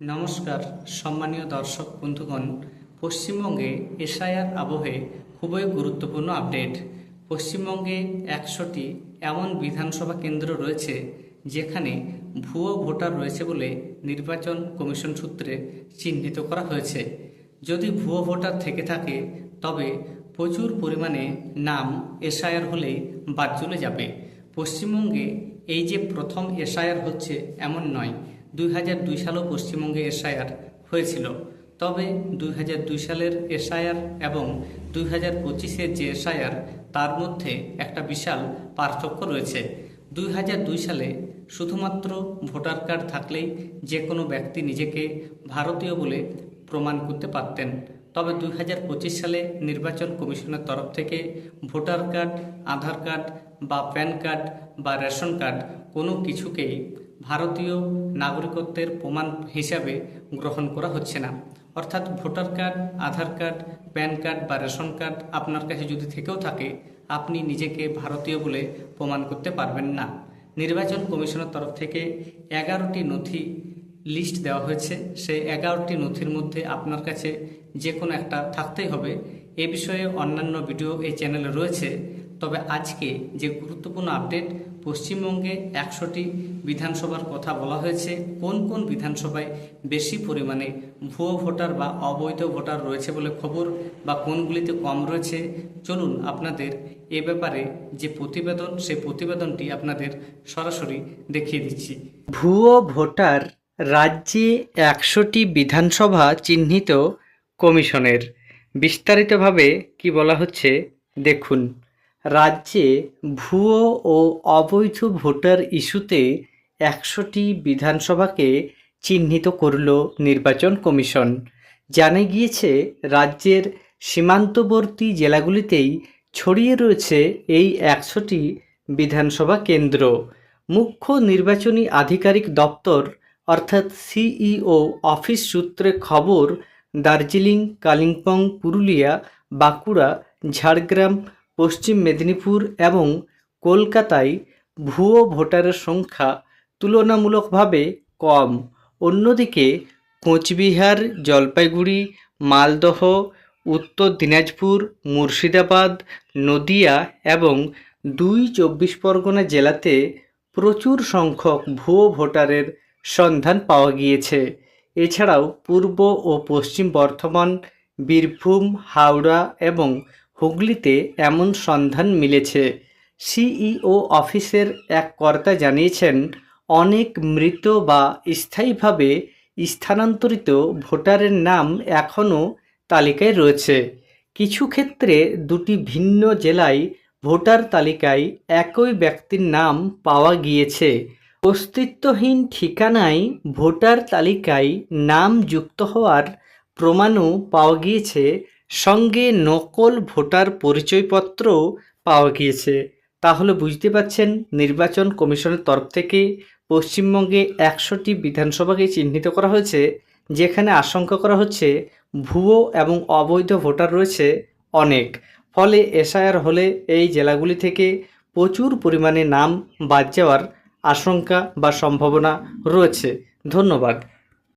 নমস্কার, সম্মানীয় দর্শক বন্ধুগণ, পশ্চিমবঙ্গে এসআইআর আবহে খুবই গুরুত্বপূর্ণ আপডেট। পশ্চিমবঙ্গে একশোটি এমন বিধানসভা কেন্দ্র রয়েছে, যেখানে ভুয়ো ভোটার রয়েছে বলে নির্বাচন কমিশন সূত্রে চিহ্নিত করা হয়েছে। যদি ভুয়ো ভোটার থেকে থাকে, তবে প্রচুর পরিমাণে নাম এসআইআর হলেই বাদ চলে যাবে। পশ্চিমবঙ্গে এই যে প্রথম এসআইআর হচ্ছে, এমন নয়। দুই দুই সালেও পশ্চিমবঙ্গে এসআইআর হয়েছিল। তবে দুই হাজার দুই সালের এসআইআর এবং দুই হাজার পঁচিশের যে এসআইআর, তার মধ্যে একটা বিশাল পার্থক্য রয়েছে। দুই হাজার দুই সালে শুধুমাত্র ভোটার কার্ড থাকলেই যে কোনো ব্যক্তি নিজেকে ভারতীয় বলে প্রমাণ করতে পারতেন। তবে দুই হাজার পঁচিশ সালে নির্বাচন কমিশনের তরফ থেকে ভোটার কার্ড, আধার কার্ড বা প্যান কার্ড বা রেশন কার্ড কোনো কিছুকেই ভারতীয় নাগরিকত্বের প্রমাণ হিসাবে গ্রহণ করা হচ্ছে না। অর্থাৎ voter card, Aadhaar card, PAN card বা রেশন কার্ড আপনার কাছে যদি থেকেও থাকে, আপনি নিজেকে ভারতীয় বলে প্রমাণ করতে পারবেন না। নির্বাচন কমিশনের তরফ থেকে এগারোটি নথি লিস্ট দেওয়া হয়েছে। সেই এগারোটি নথির মধ্যে আপনার কাছে যে কোনো একটা থাকতেই হবে। এ বিষয়ে অন্যান্য ভিডিও এই চ্যানেলে রয়েছে। তবে আজকে যে গুরুত্বপূর্ণ আপডেট, পশ্চিমবঙ্গে একশোটি বিধানসভার কথা বলা হয়েছে, কোন কোন বিধানসভায় বেশি পরিমাণে ভুয়ো ভোটার বা অবৈধ ভোটার রয়েছে বলে খবর বা কোনগুলিতে কম রয়েছে, চলুন আপনাদের এ ব্যাপারে যে প্রতিবেদন, সেই প্রতিবেদনটি আপনাদের সরাসরি দেখিয়ে দিচ্ছি। ভুয়ো ভোটার রাজ্যে একশোটি বিধানসভা চিহ্নিত কমিশনের বিস্তারিতভাবে কি বলা হচ্ছে, দেখুন। রাজ্যে ভুয়ো ও অবৈধ ভোটার ইস্যুতে একশোটি বিধানসভাকে চিহ্নিত করল নির্বাচন কমিশন। জানা গিয়েছে, রাজ্যের সীমান্তবর্তী জেলাগুলিতেই ছড়িয়ে রয়েছে এই একশোটি বিধানসভা কেন্দ্র। মুখ্য নির্বাচনী আধিকারিক দপ্তর, অর্থাৎ সিইও অফিস সূত্রে খবর, দার্জিলিং, কালিম্পং, পুরুলিয়া, বাঁকুড়া, ঝাড়গ্রাম পশ্চিম মেদিনীপুর এবং কলকাতায় ভুয়ো ভোটারের সংখ্যা তুলনামূলকভাবে কম। অন্যদিকে কোচবিহার, জলপাইগুড়ি, মালদহ, উত্তর দিনাজপুর, মুর্শিদাবাদ, নদিয়া এবং দুই চব্বিশ পরগনা জেলাতে প্রচুর সংখ্যক ভুয়ো ভোটারের সন্ধান পাওয়া গিয়েছে। এছাড়াও পূর্ব ও পশ্চিম বর্ধমান, বীরভূম, হাওড়া এবং হুগলিতে এমন সন্ধান মিলেছে। সিইও অফিসের এক কর্তা জানিয়েছেন, অনেক মৃত বা স্থায়ীভাবে স্থানান্তরিত ভোটারের নাম এখনও তালিকায় রয়েছে। কিছু ক্ষেত্রে দুটি ভিন্ন জেলায় ভোটার তালিকায় একই ব্যক্তির নাম পাওয়া গিয়েছে। অস্তিত্বহীন ঠিকানায় ভোটার তালিকায় নাম যুক্ত হওয়ার প্রমাণও পাওয়া গিয়েছে সঙ্গে নকল ভোটার পরিচয়পত্র পাওয়া গিয়েছে। তাহলে বুঝতে পারছেন নির্বাচন কমিশনের তরফ থেকে পশ্চিমবঙ্গে একশোটি বিধানসভাকে চিহ্নিত করা হয়েছে, যেখানে আশঙ্কা করা হচ্ছে ভুয়ো এবং অবৈধ ভোটার রয়েছে অনেক। ফলে এসআইআর হলে এই জেলাগুলি থেকে প্রচুর পরিমাণে নাম বাদ যাওয়ার আশঙ্কা বা সম্ভাবনা রয়েছে। ধন্যবাদ।